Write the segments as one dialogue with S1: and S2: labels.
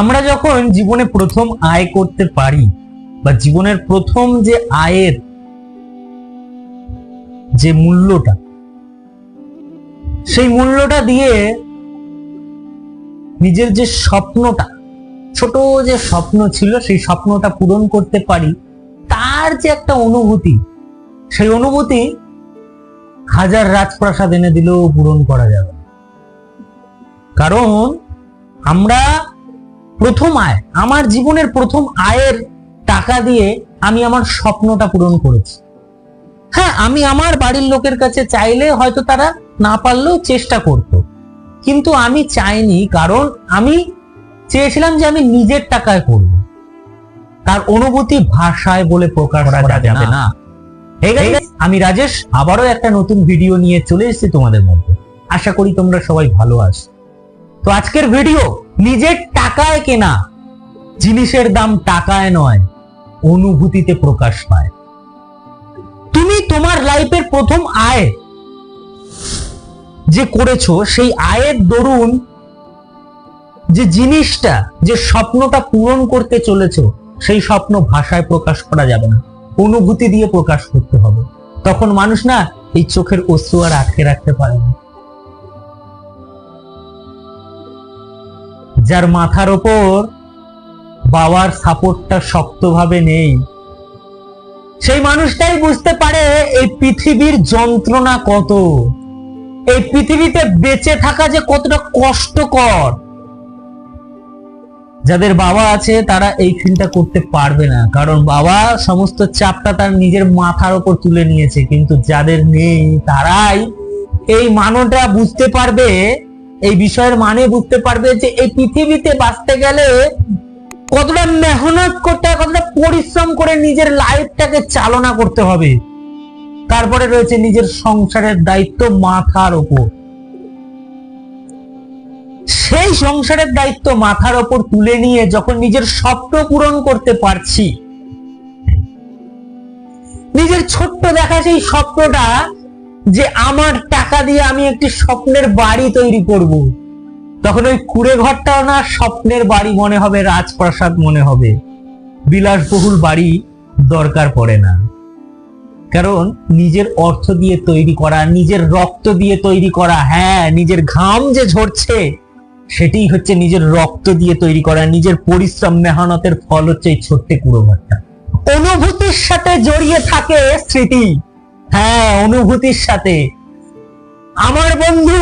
S1: আমরা যখন জীবনে প্রথম আয় করতে পারি বা জীবনের প্রথম যে আয়ের যে মূল্যটা, সেই মূল্যটা দিয়ে নিজের যে স্বপ্নটা, ছোট যে স্বপ্ন ছিল সেই স্বপ্নটা পূরণ করতে পারি, তার যে একটা অনুভূতি, সেই অনুভূতি হাজার রাজপ্রাসাদ এনে দিলেও পূরণ করা যাবে কারণ আমরা প্রথম আয় আমার জীবনের প্রথম আয়ের টাকা দিয়ে আমি আমার স্বপ্নটা পূরণ করেছি। হ্যাঁ আমি আমার বাড়ির লোকের কাছে চাইলে হয়তো তারা না পারলেও চেষ্টা করত। কিন্তু আমি চাইনি কারণ আমি চেয়েছিলাম যে আমি নিজের টাকায় করব। তার অনুভূতি ভাষায় বলে প্রকাশ করা যাবে না। আমি রাজেশ আবারও একটা নতুন ভিডিও নিয়ে চলে এসেছি তোমাদের মধ্যে। আশা করি তোমরা সবাই ভালো আছো। তো আজকের ভিডিও নিজের টাকায় কেনা, জিনিসের দাম টাকায় নয়, অনুভূতিতে প্রকাশ পায়। তুমি তোমার লাইফের প্রথম আয় যে করেছ, সেই আয়ের দরুন যে জিনিসটা, যে স্বপ্নটা পূরণ করতে চলেছো, সেই স্বপ্ন ভাষায় প্রকাশ করা যাবে না। অনুভূতি দিয়ে প্রকাশ করতে হবে। তখন মানুষ না এই চোখের অশ্রু আর আটকে রাখতে পারে না। যার মাথার ওপর বাবার সাপোর্টটা শক্তভাবে নেই। সেই মানুষটাই বুঝতে পারে এই পৃথিবীর যন্ত্রণা কত। এই পৃথিবীতে বেঁচে থাকা যে কতটা কষ্টকর। যাদের বাবা আছে, তারা এই ফিলটা করতে পারবে না। কারণ বাবা সমস্ত চাপটা তার নিজের মাথার ওপর তুলে নিয়েছে। কিন্তু যাদের নেই, তারাই এই মানটা বুঝতে পারবে এই বিষয়ের মানে বুঝতে পারবে যে এই পৃথিবীতে বাঁচতে গেলে কতটা মেহনত করতে হবে কতটা পরিশ্রম করে নিজের লাইফটাকে চালনা করতে হবে। তারপরে রয়েছে নিজের সংসারের দায়িত্ব মাথার ওপর। সেই সংসারের দায়িত্ব মাথার ওপর তুলে নিয়ে যখন নিজের স্বপ্ন পূরণ করতে পারছি, নিজের ছোট্ট দেখা সেই স্বপ্নটা যে আমার টাকা দিয়ে আমি একটি স্বপ্নের বাড়ি তৈরি করব। তখন ওই কুড়ে ঘরটাও না স্বপ্নের বাড়ি মনে হবে, রাজপ্রাসাদ মনে হবে। বিলাসবহুল বাড়ি দরকার পড়ে না। কারণ নিজের অর্থ দিয়ে তৈরি করা, নিজের রক্ত দিয়ে তৈরি করা হ্যাঁ নিজের ঘাম যে ঝরছে, সেটাই হচ্ছে নিজের রক্ত দিয়ে তৈরি করা, নিজের পরিশ্রম মেহনতের ফল হচ্ছে এই ছোট্ট কুড়ো ঘরটা। অনুভূতির সাথে জড়িয়ে থাকে স্মৃতি। হ্যাঁ অনুভূতির সাথে। আমার বন্ধু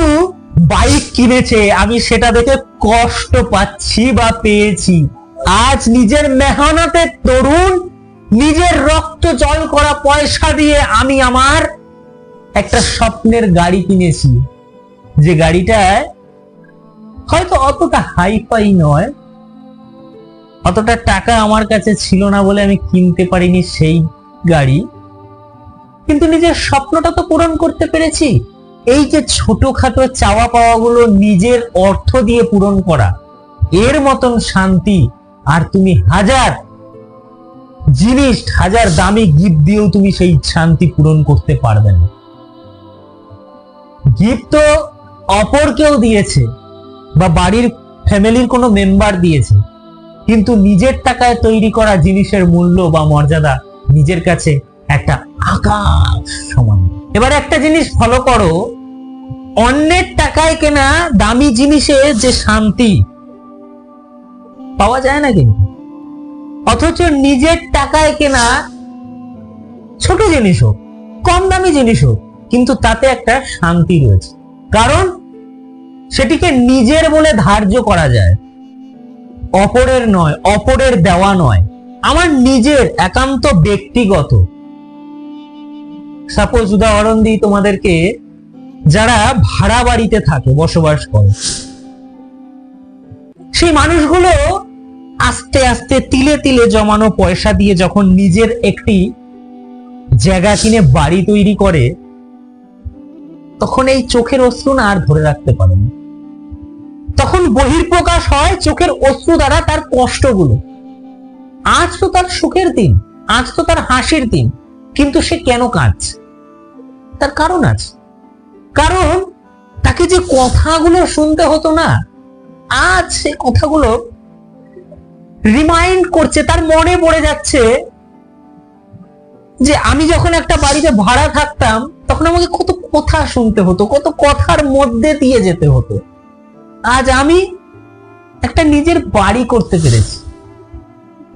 S1: বাইক কিনেছে, আমি সেটা দেখে কষ্ট পাচ্ছি বা পেয়েছি। আজ নিজের মেহনতের তরুণ, নিজের রক্ত জল করা পয়সা দিয়ে আমি আমার একটা স্বপ্নের গাড়ি কিনেছি। যে গাড়িটায় হয়তো অতটা হাইফাই নয়, অতটা টাকা আমার কাছে ছিল না বলে আমি কিনতে পারিনি সেই গাড়ি। কিন্তু নিজের স্বপ্নটা তো পূরণ করতে পেরেছি। এই যে ছোটখাটো চাওয়া পাওয়াগুলো নিজের অর্থ দিয়ে পূরণ করা, এর মতন শান্তি আর তুমি হাজার জিনিস, হাজার দামি গিফট দিয়েও তুমি সেই শান্তি পূরণ করতে পারবে না। গিফট তো অপর কেউ দিয়েছে বা বাড়ির ফ্যামিলির কোনো মেম্বার দিয়েছে, কিন্তু নিজের টাকায় তৈরি করা জিনিসের মূল্য বা মর্যাদা নিজের কাছে একটা আকাশ সমান। এবার একটা জিনিস ফলো করো। অন্যের টাকায় কেনা দামি জিনিসে যে শান্তি, পাওয়া যায় না কিন্তু। অথচ নিজের টাকায় কেনা ছোট জিনিস হোক, কম দামি জিনিস হোক, কিন্তু তাতে একটা শান্তি রয়েছে। কারণ সেটিকে নিজের বলে ধার্য করা যায়। অপরের নয়, অপরের দেওয়া নয়। আমার নিজের, একান্ত ব্যক্তিগত। সাপোজ উদাহরণ দিই তোমাদেরকে, যারা ভাড়া বাড়িতে থাকে, বসবাস করে। সেই মানুষগুলো আস্তে আস্তে তিলে তিলে জমানো পয়সা দিয়ে যখন নিজের একটি জায়গা কিনে বাড়ি তৈরি করে, তখন এই চোখের অশ্রু না আর ধরে রাখতে পারে না। তখন বহির্প্রকাশ হয় চোখের অশ্রু দ্বারা তার কষ্টগুলো। আজ তো তার সুখের দিন, আজ তো তার হাসির দিন, কিন্তু সে কেন কাঁদছে? তার কারণ আছে। কারণ তাকে যে কথাগুলো শুনতে হতো না, আজ সে কথাগুলো রিমাইন্ড করছে, তার মনে পড়ে যাচ্ছে যে আমি যখন একটা বাড়িতে ভাড়া থাকতাম, তখন আমাকে কত কথা শুনতে হতো, কত কথার মধ্যে দিয়ে যেতে হতো। আজ আমি একটা নিজের বাড়ি করতে পেরেছি।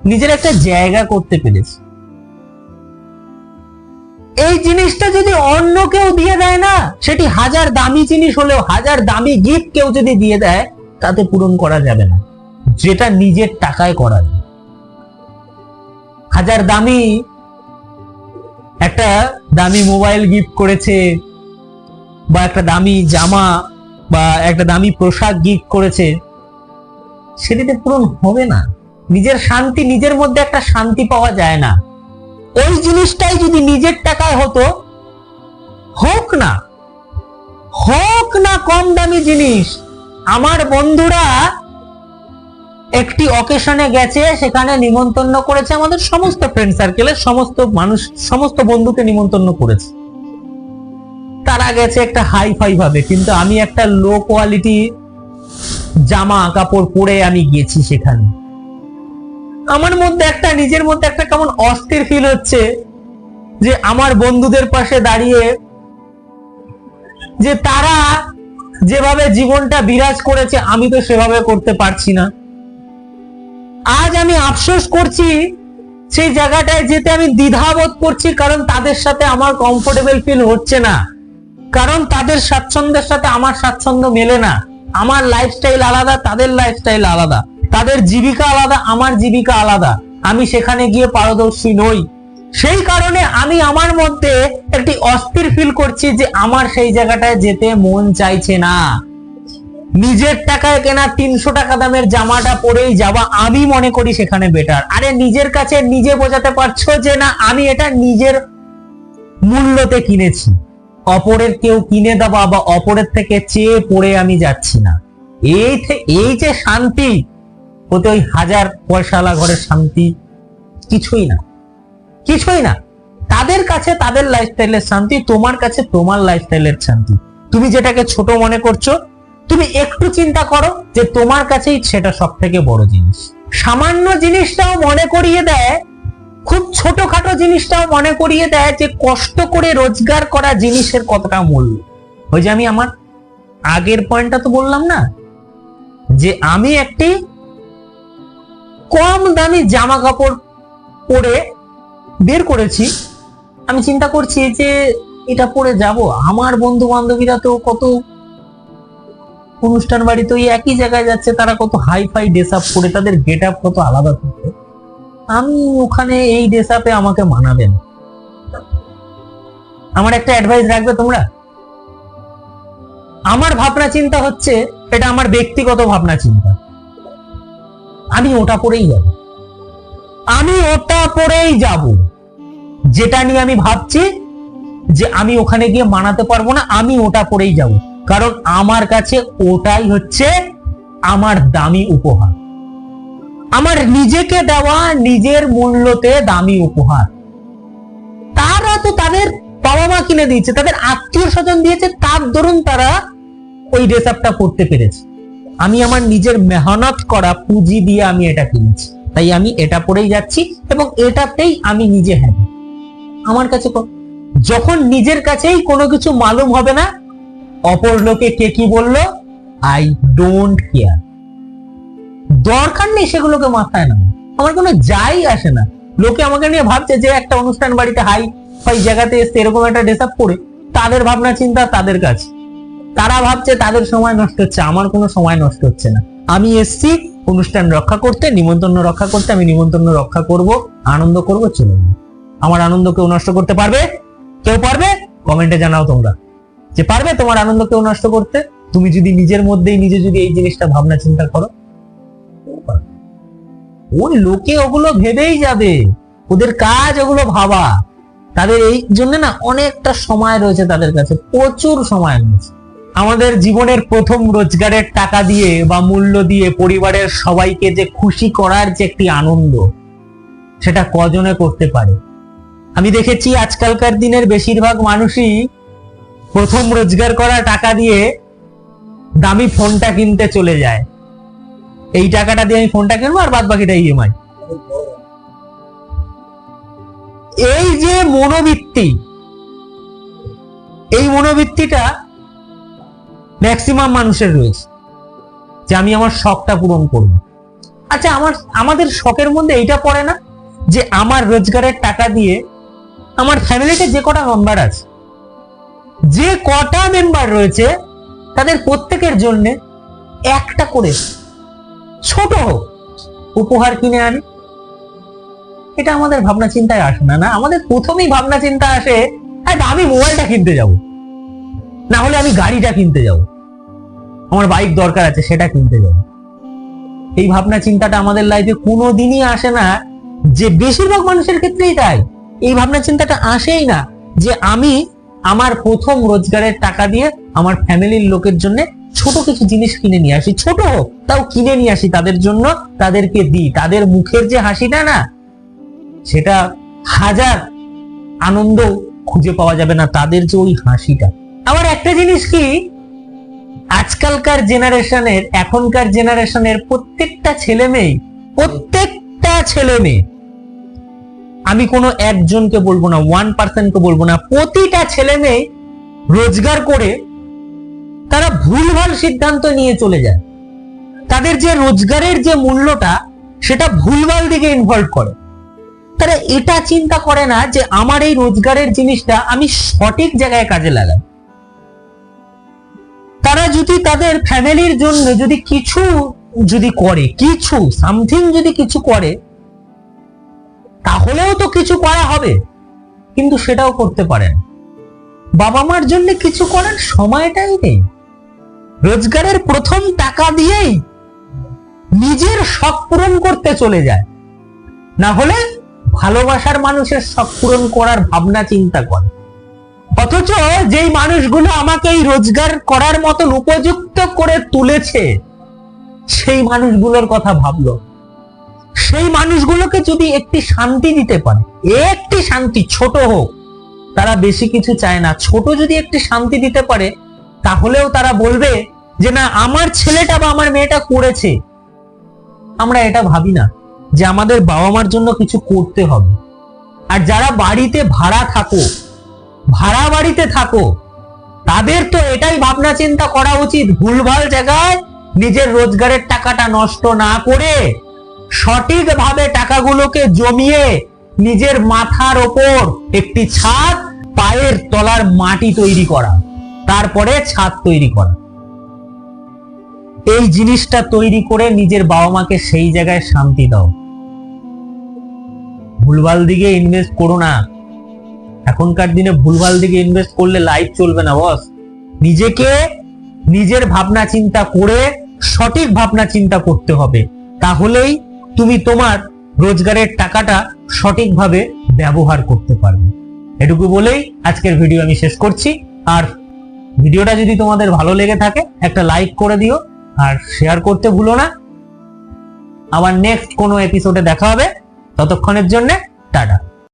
S1: নিজের একটা জায়গা করতে পেরেছি। এই জিনিসটা যদি অন্য কেউ দিয়ে দেয় না, সেটি হাজার দামি জিনিস হলেও হাজার দামি গিফট কেউ যদি দিয়ে দেয়, তাতে পূরণ করা যাবে না। যেটা নিজের টাকায় করা যায়। হাজার দামি একটা দামি মোবাইল গিফট করেছে, বা একটা দামি জামা, বা একটা দামি পোশাক গিফট করেছে, সেটিতে পূরণ হবে না। নিজের শান্তি নিজের মধ্যে একটা শান্তি পাওয়া যায় না। ওই জিনিসটাই যদি নিজের টাকায় হতো, হোক না হোক না কম দামি জিনিস, আমার বন্ধুরা একটি অকেশনে গেছে, সেখানে নিমন্ত্রণ করেছে আমাদের সমস্ত ফ্রেন্ড সার্কেলের সমস্ত মানুষ, সমস্ত বন্ধুকে নিমন্ত্রণ করেছে। তারা গেছে একটা হাই ফাই ভাবে কিন্তু আমি একটা লো কোয়ালিটি জামা কাপড় পরে আমি গেছি সেখানে। আমার মধ্যে একটা, নিজের মধ্যে একটা কেমন অস্থির ফিল হচ্ছে যে আমার বন্ধুদের পাশে দাঁড়িয়ে যে তারা যেভাবে জীবনটা বিরাজ করেছে, আমি তো সেভাবে করতে পারছি না। আজ আমি আফসোস করছি সেই জায়গাটায় যেতে আমি দ্বিধাবোধ করছি, কারণ তাদের সাথে আমার কমফোর্টেবল ফিল হচ্ছে না। কারণ তাদের স্বাচ্ছন্দ্যের সাথে আমার স্বাচ্ছন্দ্য মেলে না। আমার লাইফস্টাইল আলাদা, তাদের লাইফস্টাইল আলাদা। তাদের জীবিকা আলাদা, আমার জীবিকা আলাদা। আমি সেখানে গিয়ে পারদর্শী নই। সেই কারণে আমি আমার মধ্যে একটি অস্থির ফিল করছি যে আমার সেই জায়গাটায় যেতে মন চাইছে না। নিজের টাকায় কেনা তিনশো টাকা দামের জামাটা পরেই যাওয়া আমি মনে করি সেখানে বেটার আরে নিজের কাছে নিজে বোঝাতে পারছ যে না, আমি এটা নিজের মূল্যতে কিনেছি। অপরের কেউ কিনে দেওয়া বা অপরের থেকে চেয়ে পড়ে আমি যাচ্ছি না। এই এই যে শান্তি ওতে ওই হাজার পয়সাওয়ালা ঘরের শান্তি কিছুই না। কিছুই না। তাদের কাছে তাদের লাইফস্টাইলের শান্তি, তোমার কাছে তোমার লাইফস্টাইলের শান্তি। তুমি যেটাকে ছোট মনে করছ, তুমি একটু চিন্তা করো যে তোমার কাছেই সেটা সব থেকে বড় জিনিস। সামান্য জিনিসটাও মনে করিয়ে দেয়, খুব ছোটখাটো জিনিসটাও মনে করিয়ে দেয় যে কষ্ট করে রোজগার করা জিনিসের কতটা মূল্য। ওই যে আমি আমার আগের পয়েন্টটা তো বললাম না, যে আমি একটি কম দামি জামা কাপড় পরে বের করেছি। আমি চিন্তা করছি যে এটা পরে যাব। আমার বন্ধু বান্ধবীরা তো কত অনুষ্ঠান বাড়িতে ওই একই জায়গায় যাচ্ছে, তারা কত হাই ফাই ড্রেস আপ করে, তাদের গেট আপ কত আলাদা থাকে। আমি ওখানে এই ড্রেস আপে আমাকে মানাবেন আমার একটা অ্যাডভাইস রাখবে তোমরা? আমার ভাবনা চিন্তা হচ্ছে, এটা আমার ব্যক্তিগত ভাবনা চিন্তা। আমি ওটা পরেই যাব। আমি ওটা পরেই যাব। যেটা নিয়ে আমি ভাবছি যে আমি ওখানে গিয়ে মানাতে পারব না, আমি ওটা পরেই যাব। কারণ আমার কাছে ওটাই হচ্ছে আমার দামি উপহার। আমার নিজেকে দেওয়া নিজের মূল্যতে দামি উপহার। তারা তো তাদের বাবা মা কিনে দিয়েছে, তাদের আত্মীয় স্বজন দিয়েছে, তার দরুন তারা ওই ড্রেস আপটা করতে পেরেছে। আমি আমার নিজের মেহনত করা পুঁজি দিয়ে আমি এটা কিনেছি। তাই আমি এটা পরেই যাচ্ছি এবং এটাতেই আমি নিজে হ্যাঁ। আমার কাছে যখন নিজের কাছেই কোনো কিছু মালুম হবে না, অপর লোকে কে কি বলল? আই ডোন্ট কেয়ার দরকার নেই সেগুলোকে মাথায় না আমার কোনো যাই আসে না। লোকে আমাকে নিয়ে ভাবছে যে একটা অনুষ্ঠান বাড়িতে হাই ফাই জায়গাতে এসে এরকম একটা ড্রেস আপ করে তাদের ভাবনা চিন্তা তাদের কাছে। তারা ভাবছে তাদের সময় নষ্ট হচ্ছে, আমার কোনো সময় নষ্ট হচ্ছে না। আমি এসছি, অনুষ্ঠান রক্ষা করতে, নিমন্ত্রণ রক্ষা করতে, আমি নিমন্ত্রণ রক্ষা করব, আনন্দ করব, চলে আমার আনন্দ কেউ নষ্ট করতে পারবে? কেউ পারবে? কমেন্টে জানাও তোমরা। যে পারবে, তোমার আনন্দ কেউ নষ্ট করতে। তুমি যদি নিজের মধ্যেই, নিজে যদি এই জিনিসটা ভাবনা চিন্তা করো ওই লোকে ওগুলো ভেবেই যাবে। ওদের কাজ ওগুলো ভাবা। তাদের এই জন্য না অনেকটা সময় রয়েছে তাদের কাছে, প্রচুর সময় রয়েছে। আমাদের জীবনের প্রথম রোজগারের টাকা দিয়ে বা মূল্য দিয়ে পরিবারের সবাইকে যে খুশি করার যে একটি আনন্দ, সেটা কজনে করতে পারে? আমি দেখেছি আজকালকার দিনের বেশিরভাগ মানুষই প্রথম রোজগার করা টাকা দিয়ে দামি ফোনটা কিনতে চলে যায়। এই টাকাটা দিয়ে আমি ফোনটা কিনবো আর বাদ বাকিটা ইএমআই এই যে মনোবৃত্তি, এই মনোবৃত্তিটা ম্যাক্সিমাম মানুষের রয়েছে, যে আমি আমার শখটা পূরণ করব। আচ্ছা আমার, আমাদের শখের মধ্যে এইটা পড়ে না, যে আমার রোজগারের টাকা দিয়ে আমার ফ্যামিলিতে যে কটা মেম্বার আছে, যে কটা মেম্বার রয়েছে, তাদের প্রত্যেকের জন্য একটা করে ছোট হোক উপহার কিনে আনি। এটা আমাদের ভাবনা চিন্তায় আসে না না? আমাদের প্রথমেই ভাবনা চিন্তা আসে হ্যাঁ আমি মোবাইলটা কিনতে যাব, না হলে আমি গাড়িটা কিনতে যাব। আমার বাইক দরকার আছে, সেটা কিনতে যাব। এই ভাবনা চিন্তাটা আমাদের লাইফে কোনো দিনই আসে না, যে বেশিরভাগ মানুষের ক্ষেত্রেই তাই। এই ভাবনা চিন্তাটা আসেই না, যে আমি আমার প্রথম রোজগারের টাকা দিয়ে আমার ফ্যামিলির লোকের জন্য ছোট কিছু জিনিস কিনে নিয়ে আসি। ছোট হোক, তাও কিনে নিয়ে আসি, তাদের জন্য তাদেরকে দিই। তাদের মুখের যে হাসিটা না, সেটা হাজার আনন্দ খুঁজে পাওয়া যাবে না তাদের যে ওই হাসিটা। আবার একটা জিনিস কি আজকালকার জেনারেশনের, এখনকার জেনারেশনের প্রত্যেকটা ছেলে মেয়ে, প্রত্যেকটা ছেলে মেয়ে, আমি কোনো একজনকে বলব না ওয়ান পার্সেন্টকে বলব না, প্রতিটা ছেলে মেয়ে রোজগার করে তারা ভুলভাল সিদ্ধান্ত নিয়ে চলে যায়। তাদের যে রোজগারের যে মূল্যটা, সেটা ভুলভাল দিকে ইনভলভ করে। তারা এটা চিন্তা করে না যে আমার এই রোজগারের জিনিসটা আমি সঠিক জায়গায় কাজে লাগাই। তারা যদি তাদের ফ্যামিলির জন্য যদি কিছু যদি করে, কিছু, সামথিং যদি কিছু করে, তাহলেও তো কিছু করা হবে, কিন্তু সেটাও করতে পারেন বাবা মার জন্য কিছু করার সময়টাই নেই। রোজগারের প্রথম টাকা দিয়েই নিজের শখ পূরণ করতে চলে যায়। না হলে ভালোবাসার মানুষের শখ পূরণ করার ভাবনা চিন্তা করে। অথচ যেই মানুষগুলো আমাকে এই রোজগার করার মতন উপযুক্ত করে তুলেছে, সেই মানুষগুলোর কথা ভাবলো। সেই মানুষগুলোকে যদি একটি শান্তি দিতে পারে একটি শান্তি ছোট হোক, তারা বেশি কিছু চায় না। ছোট যদি একটি শান্তি দিতে পারে, তাহলেও তারা বলবে যে, না, আমার ছেলেটা বা আমার মেয়েটা করেছে। আমরা এটা ভাবি না যে আমাদের বাবা মার জন্য কিছু করতে হবে। আর যারা বাড়িতে ভাড়া থাকো ভাড়া বাড়িতে থাকো। তাদের তো এটাই ভাবনা চিন্তা করা উচিত। ভুলভাল জায়গায় নিজের রোজগারের টাকাটা নষ্ট না করে সঠিকভাবে টাকাগুলোকে জমিয়ে নিজের মাথার ওপর একটি ছাদ, পায়ের তলার মাটি তৈরি করা, তারপরে ছাদ তৈরি করা। এই জিনিসটা তৈরি করে নিজের বাবা মাকে সেই জায়গায় শান্তি দাও। ভুলভাল দিকে ইনভেস্ট করো না। এখনকার দিনে ভুলভাল দিকে ইনভেস্ট করলে লাইফ চলবে না বস নিজেকে নিজের ভাবনা চিন্তা করে সঠিক ভাবনা চিন্তা করতে হবে। তাহলেই তুমি তোমার রোজগারের টাকাটা সঠিকভাবে ব্যবহার করতে পারবে। এটুকু বলেই আজকের ভিডিও আমি শেষ করছি। আর ভিডিওটা যদি তোমাদের ভালো লেগে থাকে, একটা লাইক করে দিও। আর শেয়ার করতে ভুলো না। আবার নেক্সট কোনো এপিসোডে দেখা হবে। ততক্ষণের জন্য টাটা।